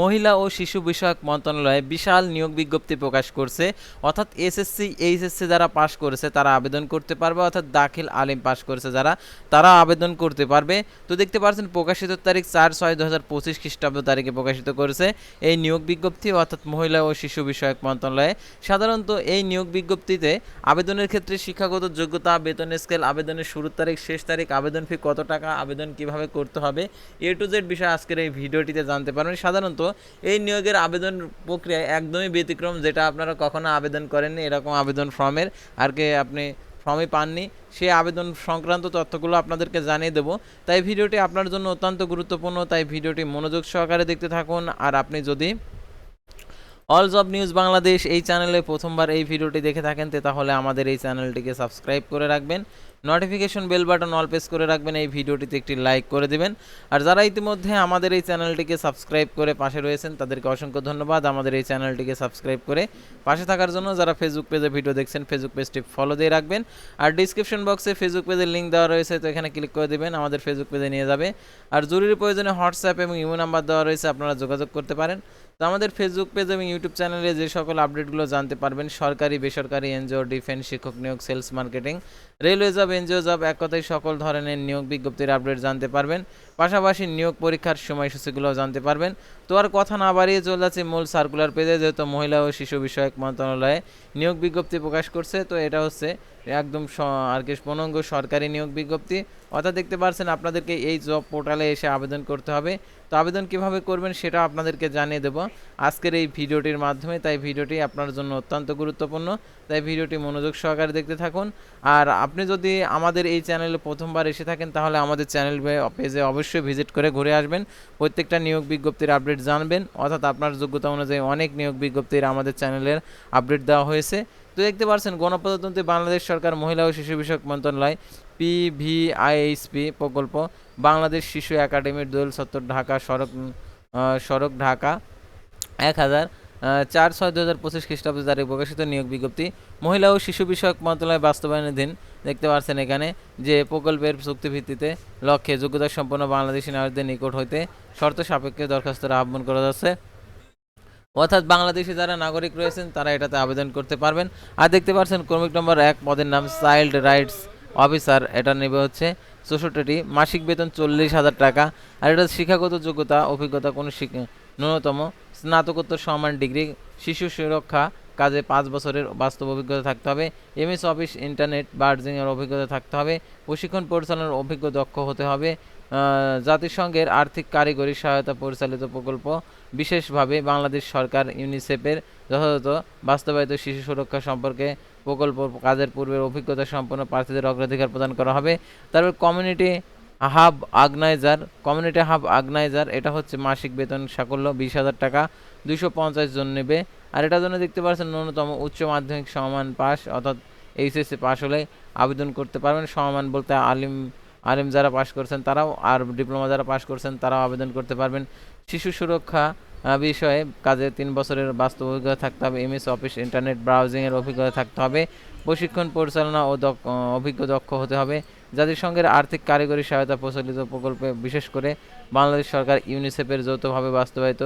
মহিলা ও শিশু বিষয়ক মন্ত্রণালয়ে বিশাল নিয়োগ বিজ্ঞপ্তি প্রকাশ করছে। অর্থাৎ এসএসসি, এইচএসসি যারা পাশ করেছে, তারা আবেদন করতে পারবে। অর্থাৎ দাখিল আলিম পাশ করেছে যারা, তারা আবেদন করতে পারবে। তো দেখতে পাচ্ছেন, প্রকাশিত তারিখ চার ছয় দু হাজার পঁচিশ খ্রিস্টাব্দ তারিখে প্রকাশিত করেছে এই নিয়োগ বিজ্ঞপ্তি। অর্থাৎ মহিলা ও শিশু বিষয়ক মন্ত্রণালয়ে সাধারণত এই নিয়োগ বিজ্ঞপ্তিতে আবেদনের ক্ষেত্রে শিক্ষাগত যোগ্যতা, বেতন স্কেল, আবেদনের শুরুর তারিখ, শেষ তারিখ, আবেদন ফি কত টাকা, আবেদন কীভাবে করতে হবে, এ টু জেড বিষয় আজকের এই ভিডিওটিতে জানতে পারবেন। সাধারণত এই নিয়োগের আবেদন প্রক্রিয়া একদমই ব্যতিক্রম, যেটা আপনারা কখনো আবেদন করেননি, এরকম আবেদন ফর্মের আর কি আপনি ফর্মই পাননি, সেই আবেদন সংক্রান্ত তথ্যগুলো আপনাদেরকে জানিয়ে দেবো। তাই ভিডিওটি আপনার জন্য অত্যন্ত গুরুত্বপূর্ণ, তাই ভিডিওটি মনোযোগ সহকারে দেখতে থাকুন। আর আপনি যদি অল জব নিউজ বাংলাদেশ এই চ্যানেলে প্রথমবার এই ভিডিওটি দেখে থাকেন তাহলে আমাদের এই চ্যানেলটিকে সাবস্ক্রাইব করে রাখবেন। Notification bell button all press করে রাখবেন, এই ভিডিওটিতে একটি লাইক করে দিবেন। আর যারা ইতিমধ্যে আমাদের এই চ্যানেলটিকে সাবস্ক্রাইব করে পাশে রয়েছেন, তাদেরকে অসংখ্য ধন্যবাদ। আমাদের এই চ্যানেলটিকে সাবস্ক্রাইব করে পাশে থাকার জন্য যারা ফেসবুক পেজে ভিডিও দেখছেন ফেসবুক পেজটি ফলো দিয়ে রাখবেন। আর ডিসক্রিপশন বক্সে ফেসবুক পেজের লিঙ্ক দেওয়া রয়েছে, তো এখানে ক্লিক করে দেবেন, আমাদের ফেসবুক পেজে নিয়ে যাবে। আর জরুরি প্রয়োজনে হোয়াটসঅ্যাপ এবং ইমো নাম্বার দেওয়া রয়েছে, আপনারা যোগাযোগ করতে পারেন। তো আমাদের ফেসবুক পেজ এবং ইউটিউব চ্যানেলে যে সকল আপডেটগুলো জানতে পারবেন, সরকারি, বেসরকারি, এনজিও ডিফেন্স শিক্ষক নিয়োগ sales marketing railway job NGO job এক কথায় সকল ধরনের নিয়োগ বিজ্ঞপ্তির আপডেট জানতে পারবেন। পাশাপাশি নিয়োগ পরীক্ষার সময়সূচিগুলোও জানতে পারবেন। তো আর কথা না বাড়িয়ে চলে যাচ্ছে মূল সার্কুলার পেজে যেহেতু মহিলা ও শিশু বিষয়ক মন্ত্রণালয়ে নিয়োগ বিজ্ঞপ্তি প্রকাশ করছে, তো এটা হচ্ছে একদম আর কি পূর্ণাঙ্গ সরকারি নিয়োগ বিজ্ঞপ্তি। অর্থাৎ দেখতে পাচ্ছেন আপনাদেরকে এই জব পোর্টালে এসে আবেদন করতে হবে। তো আবেদন কীভাবে করবেন সেটা আপনাদেরকে জানিয়ে দেবো। আজকের এই ভিডিওটির মাধ্যমে, তাই ভিডিওটি আপনার জন্য অত্যন্ত গুরুত্বপূর্ণ। তাই ভিডিওটি মনোযোগ সহকারে দেখতে থাকুন। আর আপনি যদি আমাদের এই চ্যানেলে প্রথমবার এসে থাকেন, তাহলে আমাদের চ্যানেল পেজে অবশ্যই ভিজিট করে ঘুরে আসবেন। প্রত্যেকটা নিয়োগ বিজ্ঞপ্তির আপডেট জানবেন। অর্থাৎ আপনার যোগ্যতা অনুযায়ী অনেক নিয়োগ বিজ্ঞপ্তির আমাদের চ্যানেলের আপডেট দেওয়া হয়েছে। তো দেখতে পাচ্ছেন, গণপ্রজাতন্ত্রী বাংলাদেশ সরকার মহিলা ও শিশু বিষয়ক মন্ত্রণালয় পিভিআইএসপি প্রকল্প, বাংলাদেশ শিশু একাডেমির দোয়েল সত্তর ঢাকা সড়ক সড়ক ঢাকা এক হাজার চার ছয় দু হাজার পঁচিশ খ্রিস্টাব্দে তারিখ প্রকাশিত নিয়োগ বিজ্ঞপ্তি। মহিলা ও শিশু বিষয়ক মন্ত্রণালয় বাস্তবায়নের বাস্তবায়নাধীন দেখতে পাচ্ছেন এখানে যে প্রকল্পের চুক্তিভিত্তিতে লক্ষ্যে যোগ্যতা সম্পন্ন বাংলাদেশি নাগরিকদের নিকট হইতে শর্ত সাপেক্ষে দরখাস্তের আহ্বান করা যাচ্ছে। অর্থাৎ বাংলাদেশে যারা নাগরিক রয়েছেন, তারা এটাতে আবেদন করতে পারবেন। আর দেখতে পাচ্ছেন, ক্রমিক নম্বর এক পদের নাম চাইল্ড রাইটস অফিসার। এটা নেবে হচ্ছে চৌষট্টিটি। মাসিক বেতন চল্লিশ হাজার টাকা। আর এটা শিক্ষাগত যোগ্যতা, অভিজ্ঞতা, কোনো ন্যূনতম স্নাতকোত্তর সমান ডিগ্রি, শিশু সুরক্ষা কাজে পাঁচ বছরের বাস্তব অভিজ্ঞতা থাকতে হবে। এমএস অফিস, ইন্টারনেট, বার্জিংয়ের অভিজ্ঞতা থাকতে হবে। প্রশিক্ষণ পরিচালনার অভিজ্ঞ দক্ষ হতে হবে। জাতিসংঘের আর্থিক কারিগরি সহায়তা পরিচালিত প্রকল্প বিশেষভাবে বাংলাদেশ সরকার, ইউনিসেফের যথাযথ বাস্তবায়িত শিশু সুরক্ষা সম্পর্কে প্রকল্প কাজের পূর্বের অভিজ্ঞতা সম্পন্ন প্রার্থীদের অগ্রাধিকার প্রদান করা হবে। তারপর community hub organiser community hub organiser এটা হচ্ছে মাসিক বেতন সাকল্য বিশ হাজার টাকা। দুইশো পঞ্চাশ জন নেবে। আর এটার জন্য দেখতে পাচ্ছেন ন্যূনতম উচ্চ মাধ্যমিক সমান পাস, অর্থাৎ এইচএসসি পাস হলে আবেদন করতে পারবেন। সমান বলতে আলিম আলিম যারা পাশ করছেন তারাও আর ডিপ্লোমা যারা পাশ করছেন তারাও আবেদন করতে পারবেন। শিশু সুরক্ষা বিষয়ে কাজে তিন বছরের বাস্তব অভিজ্ঞতা থাকতে হবে। এমএস অফিস, ইন্টারনেট ব্রাউজিংয়ের অভিজ্ঞতা থাকতে হবে। প্রশিক্ষণ পরিচালনা ও দক্ষ, অভিজ্ঞ দক্ষ হতে হবে। জাতিসংঘের আর্থিক কারিগরি সহায়তা প্রচলিত প্রকল্পে বিশেষ করে বাংলাদেশ সরকার ইউনিসেফের যৌথভাবে বাস্তবায়িত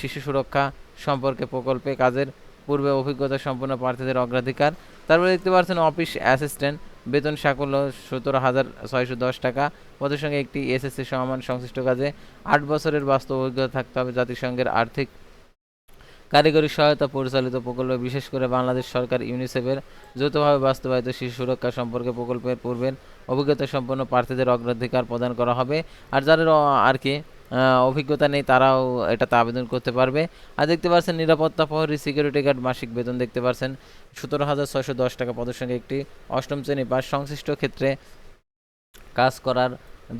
শিশু সুরক্ষা সম্পর্কে প্রকল্পে কাজের পূর্বে অভিজ্ঞতা সম্পন্ন প্রার্থীদের অগ্রাধিকার। তারপরে দেখতে পাচ্ছেন অফিস অ্যাসিস্ট্যান্ট, বেতন সাকল্য সতেরো হাজার ছয়শো দশ টাকা, পদের সঙ্গে একটি এসএসসি সমান সংশ্লিষ্ট কাজে আট বছরের বাস্তব অভিজ্ঞতা থাকতে হবে জাতিসংঘের আর্থিক কারিগরি সহায়তা পরিচালিত প্রকল্পে, বিশেষ করে বাংলাদেশ সরকার ইউনিসেফের যৌথভাবে বাস্তবায়িত শিশু সুরক্ষা সম্পর্কে প্রকল্পের পূর্বের অভিজ্ঞতা সম্পন্ন প্রার্থীদের অগ্রাধিকার প্রদান করা হবে। আর যাদের আর কি অভিজ্ঞতা নেই, তারাও এটাতে আবেদন করতে পারবে। আর দেখতে পাচ্ছেন, নিরাপত্তা প্রহরী সিকিউরিটি গার্ড মাসিক বেতন দেখতে পাচ্ছেন। সতেরো হাজার ছয়শো দশ টাকা পদের সঙ্গে একটি অষ্টম শ্রেণি পাস। সংশ্লিষ্ট ক্ষেত্রে কাজ করার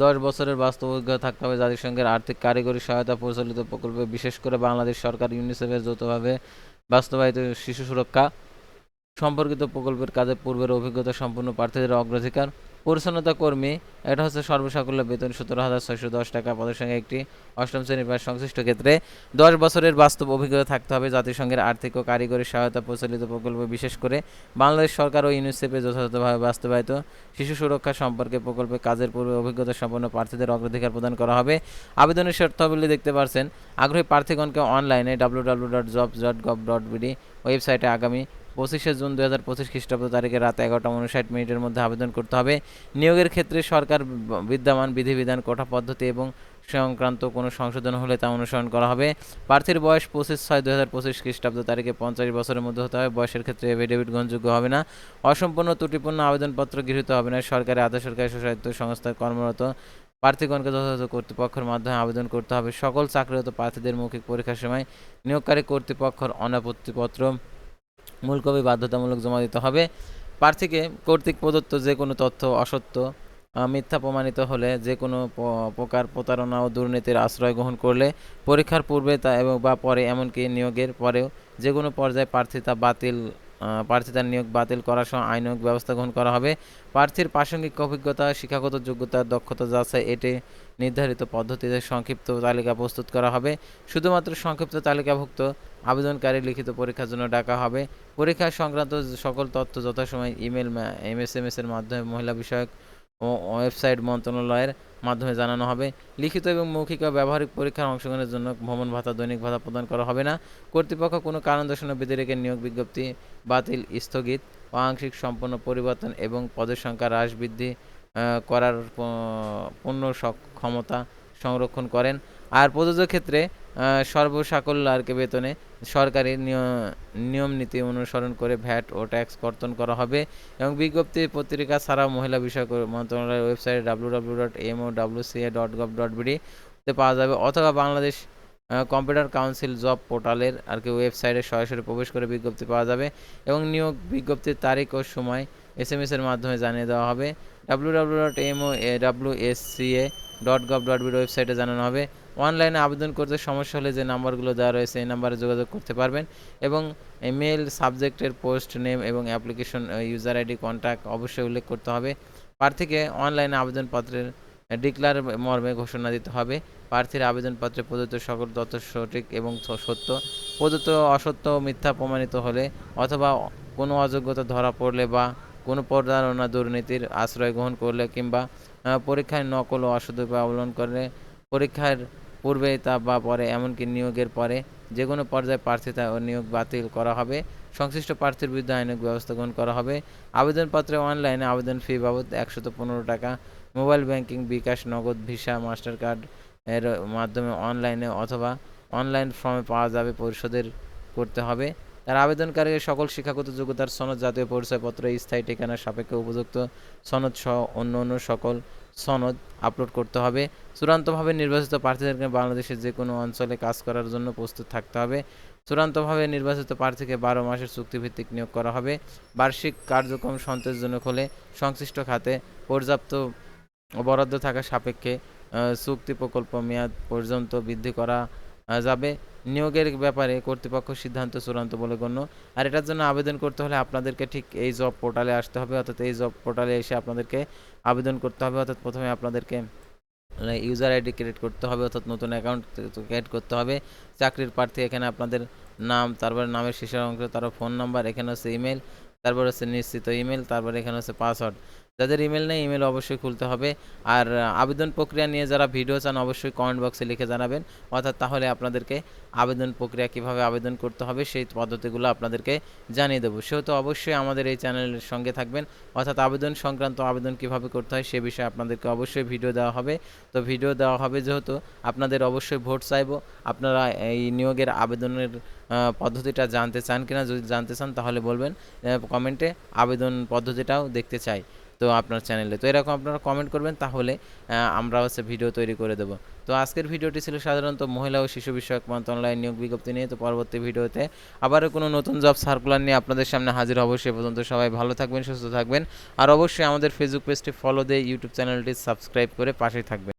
দশ বছরের বাস্তব অভিজ্ঞতা থাকতে হবে। জাতিসংঘের আর্থিক কারিগরি সহায়তা পরিচালিত প্রকল্পে বিশেষ করে বাংলাদেশ সরকার, ইউনিসেফের যৌথভাবে বাস্তবায়িত শিশু সুরক্ষা সম্পর্কিত প্রকল্পের কাজে পূর্বের অভিজ্ঞতা সম্পন্ন প্রার্থীদের অগ্রাধিকার পরিচ্ছন্নতা কর্মী এটা হচ্ছে সর্বসাকুল্য বেতন সতেরো হাজার ছয়শো দশ টাকা। পদের সঙ্গে একটি অষ্টম শ্রেণির বা সংশ্লিষ্ট ক্ষেত্রে দশ বছরের বাস্তব অভিজ্ঞতা থাকতে হবে। জাতিসংঘের আর্থিক ও কারিগরি সহায়তা প্রচলিত প্রকল্প বিশেষ করে বাংলাদেশ সরকার ও ইউনিসেফে যথাযথভাবে বাস্তবায়িত শিশু সুরক্ষা সম্পর্কে প্রকল্পে কাজের পূর্বে অভিজ্ঞতা সম্পন্ন প্রার্থীদের অগ্রাধিকার প্রদান করা হবে। আবেদনের শর্তাবলী দেখতে পারছেন, আগ্রহী প্রার্থীগণকে অনলাইনে W W dot job dot gov dot BD ওয়েবসাইটে আগামী পঁচিশে জুন দু হাজার পঁচিশ খ্রিস্টাব্দ তারিখে রাত এগারোটা উনষাট মিনিটের মধ্যে আবেদন করতে হবে। নিয়োগের ক্ষেত্রে সরকার বিদ্যমান বিধিবিধান কোটা পদ্ধতি এবং সংক্রান্ত কোনো সংশোধন হলে তা অনুসরণ করা হবে। প্রার্থীর বয়স পঁচিশ ছয় দু হাজার পঁচিশ খ্রিস্টাব্দ তারিখে পঞ্চাশ বছরের মধ্যে হতে হবে। বয়সের ক্ষেত্রে এফিডেভিট গ্রহণযোগ্য হবে না। অসম্পূর্ণ, ত্রুটিপূর্ণ আবেদনপত্র গৃহীত হবে না। সরকারি, আধা সরকারি স্বশাসিত সংস্থায় কর্মরত প্রার্থীগণকে যথাযথ কর্তৃপক্ষের মাধ্যমে আবেদন করতে হবে। সকল চাকরিরত প্রার্থীদের মৌখিক পরীক্ষার সময় নিয়োগকারী কর্তৃপক্ষের অনাপত্তিপত্র মূল কপি বাধ্যতামূলক জমা দিতে হবে। প্রার্থীকে কর্তৃক প্রদত্ত যে কোনো তথ্য অসত্য মিথ্যা প্রমাণিত হলে যে কোনো প্রকার প্রতারণা ও দুর্নীতির আশ্রয় গ্রহণ করলে পরীক্ষার পূর্বে তা এবং বা পরে এমনকি নিয়োগের পরেও যে কোনো পর্যায়ে প্রার্থী তা বাতিল আহ, প্রার্থী তার নিয়োগ বাতিল করার সময় আইনক ব্যবস্থা গ্রহণ করা হবে। প্রার্থীর প্রাসঙ্গিক অভিজ্ঞতা শিক্ষাগত যোগ্যতা দক্ষতা যাচাই এটি নির্ধারিত পদ্ধতিতে সংক্ষিপ্ত তালিকা প্রস্তুত করা হবে। শুধুমাত্র সংক্ষিপ্ত তালিকাভুক্ত আবেদনকারী লিখিত পরীক্ষার জন্য ডাকা হবে। পরীক্ষা সংক্রান্ত সকল তথ্য যথাসময় email M S M S এর মাধ্যমে মহিলা বিষয়ক ও ওয়েবসাইট মন্ত্রণালয়ের মাধ্যমে জানানো হবে। লিখিত এবং মৌখিক ও ব্যবহারিক পরীক্ষার অংশগ্রহণের জন্য ভ্রমণ ভাতা দৈনিক ভাতা প্রদান করা হবে না। কর্তৃপক্ষ কোনো কারণ দর্শানো রেখে নিয়োগ বিজ্ঞপ্তি বাতিল স্থগিত ও আংশিক সম্পূর্ণ পরিবর্তন এবং পদের সংখ্যা হ্রাস বৃদ্ধি করার পূর্ণ সক্ষমতা সংরক্ষণ করেন। আর প্রযোজ্য ক্ষেত্রে আহ, সর্বসাকল্য আর কি বেতনে সরকারি নিয়- নিয়ম নীতি অনুসরণ করে ভ্যাট ও ট্যাক্স কর্তন করা হবে এবং বিজ্ঞপ্তি পত্রিকা ছাড়াও মহিলা বিষয়ক মন্ত্রণালয়ের website W W dot M O W C A dot gov dot বিডিতে পাওয়া যাবে অথবা বাংলাদেশ কম্পিউটার কাউন্সিল জব পোর্টালের আর কি ওয়েবসাইটে সরাসরি প্রবেশ করে বিজ্ঞপ্তি পাওয়া যাবে এবং নিয়োগ বিজ্ঞপ্তির তারিখ ও সময় এস এম এস এর মাধ্যমে জানিয়ে দেওয়া হবে। W W dot MO O W S C A dot gov dot BD ওয়েবসাইটে জানানো হবে। অনলাইনে আবেদন করতে সমস্যা হলে যে নাম্বারগুলো দেওয়া রয়েছে, এই নাম্বারে যোগাযোগ করতে পারবেন এবং মেল সাবজেক্টের পোস্ট নেম এবং অ্যাপ্লিকেশন ইউজার আইডি কন্ট্যাক্ট অবশ্যই উল্লেখ করতে হবে। প্রার্থীকে অনলাইনে আবেদনপত্রের ডিক্লার মর্মে ঘোষণা দিতে হবে। প্রার্থীর আবেদনপত্রে প্রদত্ত সকল তথ্য সঠিক এবং সত্য, প্রদত্ত অসত্য মিথ্যা প্রমাণিত হলে অথবা কোনো অযোগ্যতা ধরা পড়লে বা কোনো প্রতারণা দুর্নীতির আশ্রয় গ্রহণ করলে কিংবা পরীক্ষায় নকল ও অসৎ উপায় অবলম্বন করলে পরীক্ষার পূর্বে তা বা পরে, এমনকি নিয়োগের পরে যে কোনো পর্যায়ে প্রার্থিতা ও নিয়োগ বাতিল করা হবে। সংশ্লিষ্ট প্রার্থীর বিরুদ্ধে আইনক ব্যবস্থা গ্রহণ করা হবে। আবেদনপত্রে অনলাইনে আবেদন ফি বাবদ একশত পনেরো টাকা। মোবাইল ব্যাংকিং বিকাশ, নগদ ভিসা মাস্টার কার্ড এর মাধ্যমে অনলাইনে অথবা অনলাইন ফর্মে পাওয়া যাবে পরিশোধের করতে হবে। তার আবেদনকারীর সকল শিক্ষাগত যোগ্যতার সনদ জাতীয় পরিচয়পত্র, স্থায়ী ঠিকানা, সাপেক্ষে উপযুক্ত সনদ সহ অন্য অন্য সকল সনদ আপলোড করতে হবে। চূড়ান্তভাবে নির্বাচিত প্রার্থীদেরকে বাংলাদেশের যে কোনো অঞ্চলে কাজ করার জন্য প্রস্তুত থাকতে হবে। চূড়ান্তভাবে নির্বাচিত প্রার্থীকে বারো মাসের চুক্তিভিত্তিক নিয়োগ করা হবে। বার্ষিক কার্যক্রম সন্তোষজনক হলে সংশ্লিষ্ট খাতে পর্যাপ্ত বরাদ্দ থাকা সাপেক্ষে চুক্তি প্রকল্প মেয়াদ পর্যন্ত বৃদ্ধি করা যাবে। নিয়োগের ব্যাপারে কর্তৃপক্ষ সিদ্ধান্ত চূড়ান্ত বলে গণ্য। আর এটার জন্য আবেদন করতে হলে আপনাদেরকে ঠিক এই জব পোর্টালে আসতে হবে, অর্থাৎ এই জব পোর্টালে এসে আপনাদেরকে আবেদন করতে হবে, অর্থাৎ প্রথমে আপনাদেরকে ইউজার আইডি ক্রিয়েট করতে হবে, অর্থাৎ নতুন অ্যাকাউন্ট ক্রিয়েট করতে হবে। চাকরির প্রার্থী এখানে আপনাদের নাম, তারপরে নামের শেষের অংশ, তারপর ফোন নাম্বার এখানে হচ্ছে ইমেল তারপর হচ্ছে নিশ্চিত ইমেল তারপর এখানে হচ্ছে পাসওয়ার্ড যাদের ইমেল নেই ইমেল অবশ্যই খুলতে হবে। আর আবেদন প্রক্রিয়া নিয়ে যারা ভিডিও চান, অবশ্যই কমেন্ট বক্সে লিখে জানাবেন। অর্থাৎ তাহলে আপনাদেরকে আবেদন প্রক্রিয়া কীভাবে আবেদন করতে হবে, সেই পদ্ধতিগুলো আপনাদেরকে জানিয়ে দেবো। সেহেতু অবশ্যই আমাদের এই চ্যানেলের সঙ্গে থাকবেন। অর্থাৎ আবেদন সংক্রান্ত আবেদন কীভাবে করতে হয়, সে বিষয়ে আপনাদেরকে অবশ্যই ভিডিও দেওয়া হবে। তো ভিডিও দেওয়া হবে যেহেতু আপনাদের অবশ্যই ভোট চাইব। আপনারা এই নিয়োগের আবেদনের পদ্ধতিটা জানতে চান কিনা, যদি জানতে চান তাহলে বলবেন কমেন্টে আবেদন পদ্ধতিটাও দেখতে চাই। তো আপনার চ্যানেলে তো এরকম আপনারা কমেন্ট করবেন, তাহলে আমরা হচ্ছে ভিডিও তৈরি করে দেবো। তো আজকের ভিডিওটি ছিল সাধারণত মহিলা ও শিশু বিষয়ক মন্ত্রণালয়ের নিয়োগ বিজ্ঞপ্তি নিয়ে। তো পরবর্তী ভিডিওতে আবারও কোনো নতুন জব সার্কুলার নিয়ে আপনাদের সামনে হাজির হব সে পর্যন্ত সবাই ভালো থাকবেন, সুস্থ থাকবেন। আর অবশ্যই আমাদের ফেসবুক পেজটি ফলো দিয়ে ইউটিউব চ্যানেলটি সাবস্ক্রাইব করে পাশেই থাকবেন।